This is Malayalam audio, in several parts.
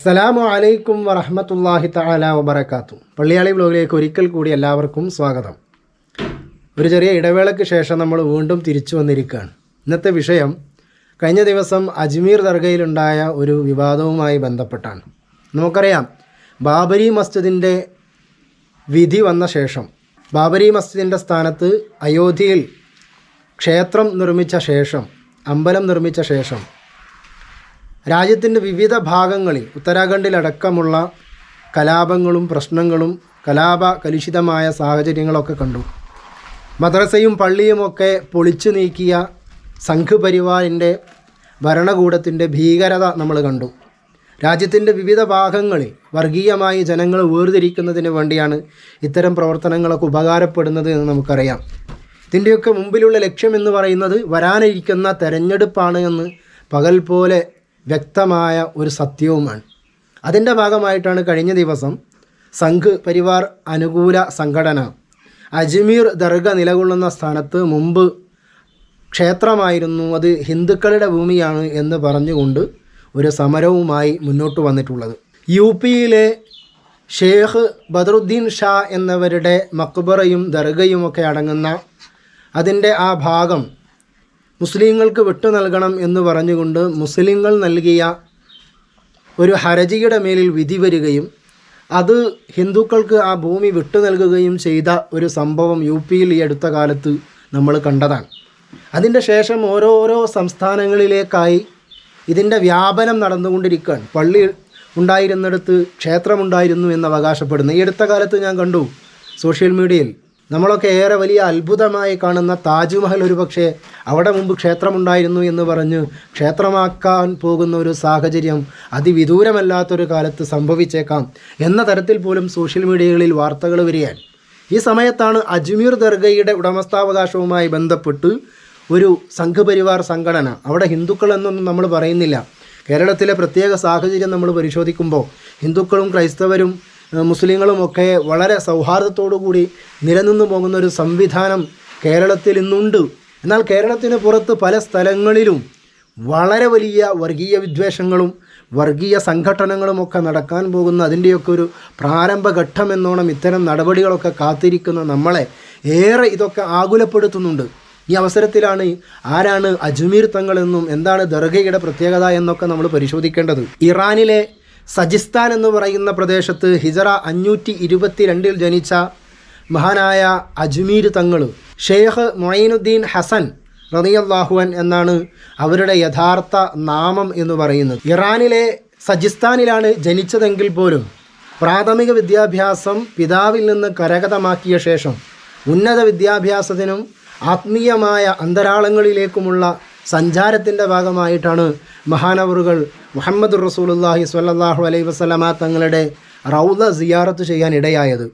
അസ്സലാമു അലൈക്കും വറഹമത്തല്ലാഹി തആല വബറകാത്തു പള്ളിയാളി ബ്ലോഗിലേക്ക് ഒരിക്കൽ കൂടി എല്ലാവർക്കും സ്വാഗതം. ഒരു ചെറിയ ഇടവേളയ്ക്ക് ശേഷം നമ്മൾ വീണ്ടും തിരിച്ചു വന്നിരിക്കുകയാണ്. ഇന്നത്തെ വിഷയം കഴിഞ്ഞ ദിവസം അജ്മീർ ദർഗയിലുണ്ടായ ഒരു വിവാദവുമായി ബന്ധപ്പെട്ടാണ്. നമുക്കറിയാം ബാബരി മസ്ജിദിന്റെ വിധി വന്ന ശേഷം ബാബരി മസ്ജിദിന്റെ സ്ഥാനത്ത് അയോധ്യയിൽ ക്ഷേത്രം നിർമ്മിച്ച ശേഷം അമ്പലം നിർമ്മിച്ച ശേഷം രാജ്യത്തിന്റെ വിവിധ ഭാഗങ്ങളിൽ ഉത്തരാഖണ്ഡിലടക്കമുള്ള കലാപങ്ങളും പ്രശ്നങ്ങളും കലാപ കലുഷിതമായ സാഹചര്യങ്ങളൊക്കെ കണ്ടു. മദ്രസയും പള്ളിയുമൊക്കെ പൊളിച്ചു നീക്കിയ സംഘ് പരിവാറിന്റെ ഭരണകൂടത്തിന്റെ ഭീകരത നമ്മൾ കണ്ടു. രാജ്യത്തിന്റെ വിവിധ ഭാഗങ്ങളിൽ വർഗീയമായി ജനങ്ങൾ വേർതിരിക്കുന്നതിന് വേണ്ടിയാണ് ഇത്തരം പ്രവർത്തനങ്ങളൊക്കെ ഉപകാരപ്പെടുന്നത് എന്ന് നമുക്കറിയാം. ഇതിന്റെയൊക്കെ മുമ്പിലുള്ള ലക്ഷ്യം എന്ന് പറയുന്നത് വരാനിരിക്കുന്ന തെരഞ്ഞെടുപ്പാണ് എന്ന് പകൽ പോലെ വ്യക്തമായ ഒരു സത്യവുമാണ്. അതിന്റെ ഭാഗമായിട്ടാണ് കഴിഞ്ഞ ദിവസം സംഘ് പരിവാർ അനുകൂല സംഘടന അജ്മീർ ദർഗ നിലകൊള്ളുന്ന സ്ഥാനത്ത് മുമ്പ് ക്ഷേത്രമായിരുന്നു അത് ഹിന്ദുക്കളുടെ ഭൂമിയാണ് എന്ന് പറഞ്ഞുകൊണ്ട് ഒരു സമരവുമായി മുന്നോട്ട് വന്നിട്ടുള്ളത്. യു പിയിലെ ഷേഖ് ബദറുദ്ദീൻ ഷാ എന്നവരുടെ മക്ബറയും ദർഗയുമൊക്കെ അടങ്ങുന്ന അതിന്റെ ആ ഭാഗം മുസ്ലിങ്ങൾക്ക് വിട്ടു നൽകണം എന്ന് പറഞ്ഞുകൊണ്ട് മുസ്ലിങ്ങൾ നൽകിയ ഒരു ഹരജിയുടെ മേലിൽ വിധി വരികയും അത് ഹിന്ദുക്കൾക്ക് ആ ഭൂമി വിട്ടു നൽകുകയും ചെയ്ത ഒരു സംഭവം യു പിയിൽ ഈ അടുത്ത കാലത്ത് നമ്മൾ കണ്ടതാണ്. അതിന്റെ ശേഷം ഓരോരോ സംസ്ഥാനങ്ങളിലേക്കായി ഇതിന്റെ വ്യാപനം നടന്നുകൊണ്ടിരിക്കുകയാണ്. പള്ളി ഉണ്ടായിരുന്നിടത്ത് ക്ഷേത്രമുണ്ടായിരുന്നു എന്ന് അവകാശപ്പെടുന്നു. ഈ അടുത്ത കാലത്ത് ഞാൻ കണ്ടു സോഷ്യൽ മീഡിയയിൽ. നമ്മളൊക്കെ ഏറെ വലിയ അത്ഭുതമായി കാണുന്ന താജ്മഹൽ ഒരു പക്ഷേ അവിടെ മുമ്പ് ക്ഷേത്രമുണ്ടായിരുന്നു എന്ന് പറഞ്ഞ് ക്ഷേത്രമാക്കാൻ പോകുന്ന ഒരു സാഹചര്യം അതിവിദൂരമല്ലാത്തൊരു കാലത്ത് സംഭവിച്ചേക്കാം എന്ന തരത്തിൽ പോലും സോഷ്യൽ മീഡിയകളിൽ വാർത്തകൾ വരികയാൽ ഈ സമയത്താണ് അജ്മീർ ദർഗയുടെ ഉടമസ്ഥാവകാശവുമായി ബന്ധപ്പെട്ട് ഒരു സംഘപരിവാർ സംഘടന. അവിടെ ഹിന്ദുക്കൾ എന്നൊന്നും നമ്മൾ പറയുന്നില്ല. കേരളത്തിലെ പ്രത്യേക സാഹചര്യം നമ്മൾ പരിശോധിക്കുമ്പോൾ ഹിന്ദുക്കളും ക്രൈസ്തവരും മുസ്ലിങ്ങളുമൊക്കെ വളരെ സൗഹാർദ്ദത്തോടു കൂടി നിലനിന്നു പോകുന്ന ഒരു സംവിധാനം കേരളത്തിൽ ഇന്നുണ്ട്. എന്നാൽ കേരളത്തിന് പുറത്ത് പല സ്ഥലങ്ങളിലും വളരെ വലിയ വർഗീയ വിദ്വേഷങ്ങളും വർഗീയ സംഘടനകളുമൊക്കെ നടക്കാൻ പോകുന്ന അതിന്റെയൊക്കെ ഒരു പ്രാരംഭഘട്ടം എന്നോണം ഇത്തരം നടപടികളൊക്കെ കാത്തിരിക്കുന്ന നമ്മളെ ഏറെ ഇതൊക്കെ ആകുലപ്പെടുത്തുന്നുണ്ട്. ഈ അവസരത്തിലാണ് ആരാണ് അജ്മീർ തങ്ങളെന്നും എന്താണ് ദർഗയുടെ പ്രത്യേകത എന്നൊക്കെ നമ്മൾ പരിശോധിക്കേണ്ടത്. ഇറാനിലെ സജിസ്ഥാൻ എന്ന് പറയുന്ന പ്രദേശത്ത് ഹിജറ അഞ്ഞൂറ്റി ഇരുപത്തി രണ്ടിൽ ജനിച്ച മഹാനായ അജ്മീർ തങ്ങൾ ഷെയ്ഖ് മൊയ്നുദ്ദീൻ ഹസൻ റതിയല്ലാഹുവൻ എന്നാണ് അവരുടെ യഥാർത്ഥ നാമം എന്ന് പറയുന്നത്. ഇറാനിലെ സജിസ്ഥാനിലാണ് ജനിച്ചതെങ്കിൽ പോലും പ്രാഥമിക വിദ്യാഭ്യാസം പിതാവിൽ നിന്ന് കരഗതമാക്കിയ ശേഷം ഉന്നത വിദ്യാഭ്യാസത്തിനും ആത്മീയമായ അന്തരാളങ്ങളിലേക്കുമുള്ള സഞ്ചാരത്തിന്റെ ഭാഗമായിട്ടാണ് മഹാനവറുകൾ മുഹമ്മദ് റസൂലുല്ലാഹി സ്വല്ലല്ലാഹു അലൈഹി വസല്ലമ തങ്ങളുടെ റൗദ സിയാറത്ത് ചെയ്യാൻ ഇടയായത്.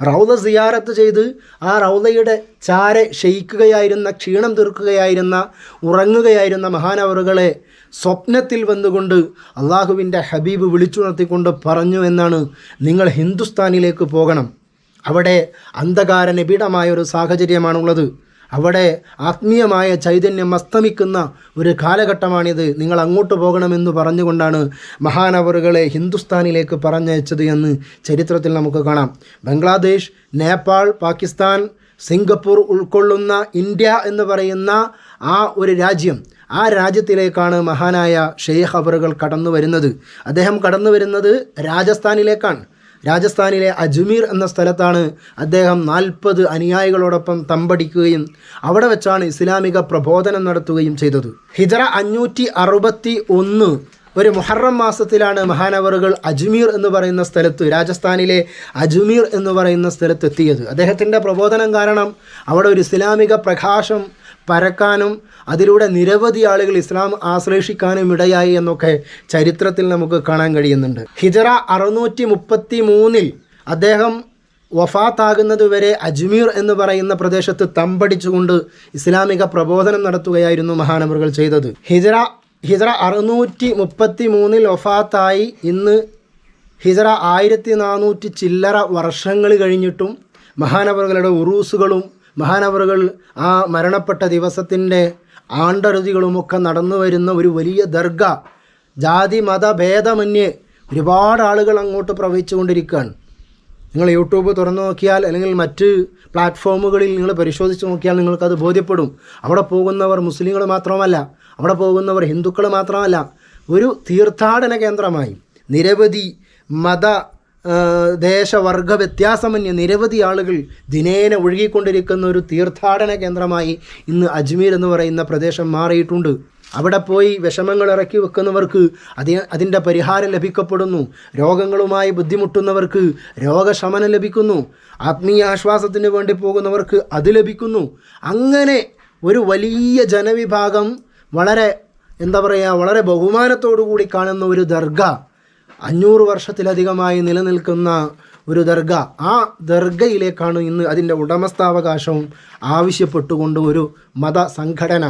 റൗദ സിയാറത്ത് ചെയ്ത് ആ റൗദയുടെ ചാരെ ക്ഷയിക്കുകയായിരുന്ന ക്ഷീണം തീർക്കുകയായിരുന്ന ഉറങ്ങുകയായിരുന്ന മഹാനവറുകളെ സ്വപ്നത്തിൽ വന്നുകൊണ്ട് അള്ളാഹുവിന്റെ ഹബീബ് വിളിച്ചുണർത്തിക്കൊണ്ട് പറഞ്ഞു എന്നാണ് നിങ്ങൾ ഹിന്ദുസ്ഥാനിലേക്ക് പോകണം. അവിടെ അന്ധകാര നിബിഡമായ ഒരു സാഹചര്യമാണുള്ളത്. അവിടെ ആത്മീയമായ ചൈതന്യം അസ്തമിക്കുന്ന ഒരു കാലഘട്ടമാണിത്. നിങ്ങൾ അങ്ങോട്ട് പോകണമെന്ന് പറഞ്ഞുകൊണ്ടാണ് മഹാനവറുകളെ ഹിന്ദുസ്ഥാനിലേക്ക് പറഞ്ഞയച്ചത് എന്ന് ചരിത്രത്തിൽ നമുക്ക് കാണാം. ബംഗ്ലാദേശ് നേപ്പാൾ പാകിസ്ഥാൻ സിംഗപ്പൂർ ഉൾക്കൊള്ളുന്ന ഇന്ത്യ എന്ന് പറയുന്ന ആ ഒരു രാജ്യം ആ രാജ്യത്തിലേക്കാണ് മഹാനായ ഷെയ്ഖ് അവറുകൾ കടന്നു വരുന്നത് അദ്ദേഹം കടന്നു വരുന്നത് രാജസ്ഥാനിലേക്കാണ്. രാജസ്ഥാനിലെ അജ്മീർ എന്ന സ്ഥലത്താണ് അദ്ദേഹം നാൽപ്പത് അനുയായികളോടൊപ്പം തമ്പടിക്കുകയും അവിടെ വെച്ചാണ് ഇസ്ലാമിക പ്രബോധനം നടത്തുകയും ചെയ്തത്. ഹിജറ അഞ്ഞൂറ്റി അറുപത്തി ഒന്ന് ഒരു മുഹറം മാസത്തിലാണ് മഹാനവറുകൾ അജ്മീർ എന്ന് പറയുന്ന സ്ഥലത്ത് രാജസ്ഥാനിലെ അജ്മീർ എന്ന് പറയുന്ന സ്ഥലത്ത് എത്തിയത് അദ്ദേഹത്തിന്റെ പ്രബോധനം കാരണം അവിടെ ഒരു ഇസ്ലാമിക പ്രകാശം പരക്കാനും അതിലൂടെ നിരവധി ആളുകൾ ഇസ്ലാം ആശ്ലേഷിക്കാനും ഇടയായി എന്നൊക്കെ ചരിത്രത്തിൽ നമുക്ക് കാണാൻ കഴിയുന്നുണ്ട്. ഹിജറ അറുന്നൂറ്റി മുപ്പത്തി മൂന്നിൽ അദ്ദേഹം വഫാത്താകുന്നതുവരെ അജ്മീർ എന്ന് പറയുന്ന പ്രദേശത്ത് തമ്പടിച്ചുകൊണ്ട് ഇസ്ലാമിക പ്രബോധനം നടത്തുകയായിരുന്നു മഹാനവറുകൾ ചെയ്തത്. ഹിജറ ഹിജറ അറുന്നൂറ്റി മുപ്പത്തി മൂന്നിൽ വഫാത്തായി. ഇന്ന് ഹിജറ ആയിരത്തി നാനൂറ്റി ചില്ലറ വർഷങ്ങൾ കഴിഞ്ഞിട്ടും മഹാനവറുകളുടെ ഉറൂസുകളും മഹാനവറുകൾ ആ മരണപ്പെട്ട ദിവസത്തിന്റെ ആണ്ടറുതികളുമൊക്കെ നടന്നു വരുന്ന ഒരു വലിയ ദർഗ ജാതി മത ഭേദമന്യേ ഒരുപാട് ആളുകൾ അങ്ങോട്ട് പ്രവഹിച്ചുകൊണ്ടിരിക്കുകയാണ്. നിങ്ങൾ യൂട്യൂബ് തുറന്നു നോക്കിയാൽ അല്ലെങ്കിൽ മറ്റ് പ്ലാറ്റ്ഫോമുകളിൽ നിങ്ങൾ പരിശോധിച്ച് നോക്കിയാൽ നിങ്ങൾക്കത് ബോധ്യപ്പെടും. അവിടെ പോകുന്നവർ മുസ്ലിങ്ങൾ മാത്രമല്ല അവിടെ പോകുന്നവർ ഹിന്ദുക്കൾ മാത്രമല്ല ഒരു തീർത്ഥാടന കേന്ദ്രമായി. നിരവധി മത ദേശവർഗ വ്യത്യാസമന്യ നിരവധി ആളുകൾ ദിനേന ഒഴുകിക്കൊണ്ടിരിക്കുന്ന ഒരു തീർത്ഥാടന കേന്ദ്രമായി ഇന്ന് അജ്മീർ എന്ന് പറയുന്ന പ്രദേശം മാറിയിട്ടുണ്ട്. അവിടെ പോയി വിഷമങ്ങൾ ഇറക്കി വെക്കുന്നവർക്ക് അതി അതിന്റെ പരിഹാരം ലഭിക്കപ്പെടുന്നു. രോഗങ്ങളുമായി ബുദ്ധിമുട്ടുന്നവർക്ക് രോഗശമനം ലഭിക്കുന്നു. ആത്മീയ ആശ്വാസത്തിന് വേണ്ടി പോകുന്നവർക്ക് അത് ലഭിക്കുന്നു. അങ്ങനെ ഒരു വലിയ ജനവിഭാഗം വളരെ എന്താ പറയുക വളരെ ബഹുമാനത്തോടു കൂടി കാണുന്ന ഒരു ദർഗ. അഞ്ഞൂറ് വർഷത്തിലധികമായി നിലനിൽക്കുന്ന ഒരു ദർഗ. ആ ദർഗയിലേക്കാണ് ഇന്ന് അതിന്റെ ഉടമസ്ഥാവകാശവും ആവശ്യപ്പെട്ടുകൊണ്ട് ഒരു മത സംഘടന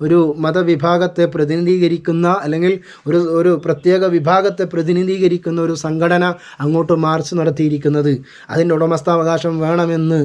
ഒരു മതവിഭാഗത്തെ പ്രതിനിധീകരിക്കുന്ന അല്ലെങ്കിൽ ഒരു ഒരു പ്രത്യേക വിഭാഗത്തെ പ്രതിനിധീകരിക്കുന്ന ഒരു സംഘടന അങ്ങോട്ട് മാർച്ച് നടത്തിയിരിക്കുന്നത്. അതിന്റെ ഉടമസ്ഥാവകാശം വേണമെന്ന്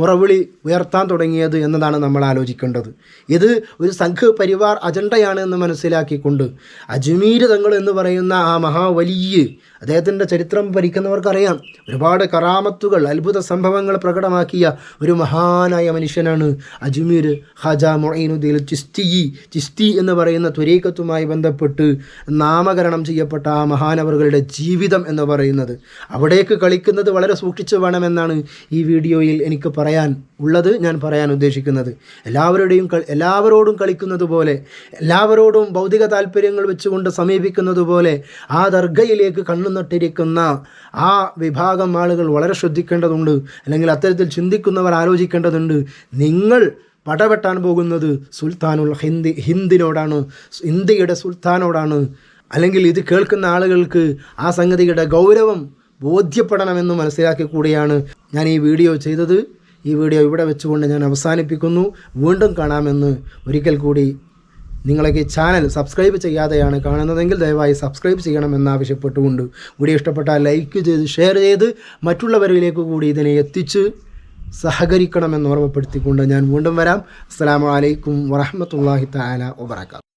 മുറവിളി ഉയർത്താൻ തുടങ്ങിയത് എന്നതാണ് നമ്മൾ ആലോചിക്കേണ്ടത്. ഇത് ഒരു സംഘ് പരിവാർ അജണ്ടയാണ് എന്ന് മനസ്സിലാക്കിക്കൊണ്ട് അജ്മീർ തങ്ങൾ എന്ന് പറയുന്ന ആ മഹാവലിയ് അദ്ദേഹത്തിന്റെ ചരിത്രം ഭരിക്കുന്നവർക്കറിയാം ഒരുപാട് കറാമത്തുകൾ അത്ഭുത സംഭവങ്ങൾ പ്രകടമാക്കിയ ഒരു മഹാനായ മനുഷ്യനാണ് അജ്മീർ ഹജ മൊയ്നുദ്ദീൻ ചിസ്തി. ചിസ്തി എന്ന് പറയുന്ന ത്വരീക്കത്തുമായി ബന്ധപ്പെട്ട് നാമകരണം ചെയ്യപ്പെട്ട ആ മഹാനവറുകളുടെ ജീവിതം എന്ന് പറയുന്നത്. അവിടേക്ക് കളിക്കുന്നത് വളരെ സൂക്ഷിച്ചു വേണമെന്നാണ് ഈ വീഡിയോയിൽ എനിക്ക് പറയാൻ ഉള്ളത് ഞാൻ പറയാൻ ഉദ്ദേശിക്കുന്നത്. എല്ലാവരുടെയും എല്ലാവരോടും കളിക്കുന്നത് പോലെ എല്ലാവരോടും ഭൗതിക താല്പര്യങ്ങൾ വെച്ചുകൊണ്ട് സമീപിക്കുന്നത് പോലെ ആ ദർഗയിലേക്ക് കണ്ണു നട്ടിരിക്കുന്ന ആ വിഭാഗം ആളുകൾ വളരെ ശ്രദ്ധിക്കേണ്ടതുണ്ട്. അല്ലെങ്കിൽ അത്തരത്തിൽ ചിന്തിക്കുന്നവർ ആലോചിക്കേണ്ടതുണ്ട് നിങ്ങൾ പടവെട്ടാൻ പോകുന്നത് സുൽത്താനുൽ ഹിന്ദി ഹിന്ദിനോടാണ് ഇന്ത്യയുടെ സുൽത്താനോടാണ്. അല്ലെങ്കിൽ ഇത് കേൾക്കുന്ന ആളുകൾക്ക് ആ സംഗതിയുടെ ഗൗരവം ബോധ്യപ്പെടണമെന്ന് മനസ്സിലാക്കി കൂടിയാണ് ഞാൻ ഈ വീഡിയോ ചെയ്തത്. ഈ വീഡിയോ ഇവിടെ വെച്ചുകൊണ്ട് ഞാൻ അവസാനിപ്പിക്കുന്നു. വീണ്ടും കാണാമെന്ന് ഒരിക്കൽ കൂടി നിങ്ങളൊക്കെ ചാനൽ സബ്സ്ക്രൈബ് ചെയ്യാതെയാണ് കാണുന്നതെങ്കിൽ ദയവായി സബ്സ്ക്രൈബ് ചെയ്യണമെന്ന് ആവശ്യപ്പെട്ടുകൊണ്ട്. വീഡിയോ ഇഷ്ടപ്പെട്ടാൽ ലൈക്ക് ചെയ്ത് ഷെയർ ചെയ്ത് മറ്റുള്ളവരിലേക്ക് കൂടി ഇതിനെ എത്തിച്ച് സഹകരിക്കണമെന്ന് ഓർമ്മപ്പെടുത്തിക്കൊണ്ട് ഞാൻ വീണ്ടും വരാം. അസ്സാം വലൈക്കും വറഹമത്തല്ലാഹി താല വബർക്കാത്തു